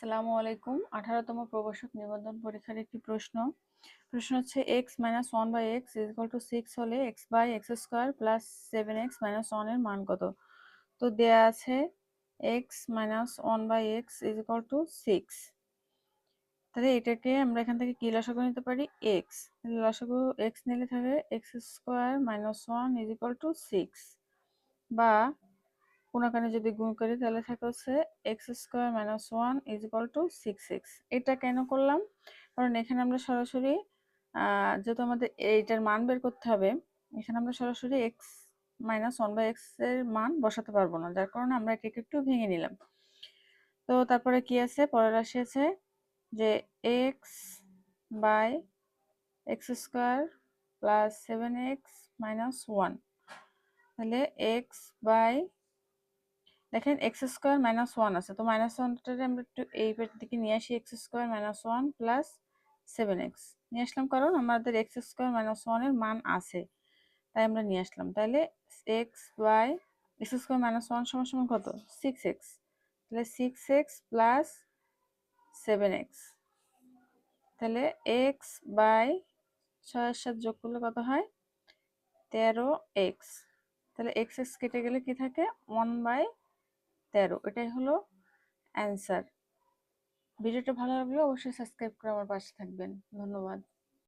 আসসালামু আলাইকুম। আঠারোতম প্রবেশক নিবন্ধন পরীক্ষার একটি প্রশ্ন। প্রশ্ন হচ্ছে x minus one by x is equal to six হলে x by x square plus seven x minus ওয়ানের মান কত? তো দেয়া আছে x minus one by x is equal to six তাহলে এটাকে আমরা এখান থেকে কি লসাগু নিতে পারি? এক্স লসাগু এক্স নিলে থাকে x square minus one is equal to six বা কোনাকানে যদি গুণ করি, তাহলে থাকে হচ্ছে x square minus one is equal to six x এটা কেন করলাম? কারণ এখানে আমরা সরাসরি যেহেতু আমাদের এইটার মান বের করতে হবে, এখানে আমরা সরাসরি এক্স মাইনাস ওয়ান বাই এক্সের মান বসাতে পারব না, যার কারণে আমরা এটাকে একটু ভেঙে নিলাম। তো তারপরে কি আছে? পরের রাশি আছে যে x by x square plus seven x minus one তাহলে এক্স বাই দেখেন এক্স স্কোয়ার মাইনাস ওয়ান আছে। তো মাইনাস ওয়ানটাকে আমরা একটু এই পেটের দিকে নিয়ে আসি x square minus one plus seven x নিয়ে আসলাম কারণ আমাদের এক্স স্কোয়ার মাইনাস ওয়ানের মান আছে। তাই আমরা নিয়ে আসলাম। তাহলে x by x square minus one সমান সমান কত? সিক্স এক্স তাহলে six x plus seven x তাহলে এক্স বাই ছয়ের সাথে যোগ করলে কত হয়? তেরো এক্স তাহলে এক্স এক্স কেটে গেলে কি থাকে? ওয়ান বাই তেরো এটাই হলো অ্যান্সার ভিডিওটা ভালো লাগলে অবশ্যই সাবস্ক্রাইব করে আমার পাশে থাকবেন। ধন্যবাদ।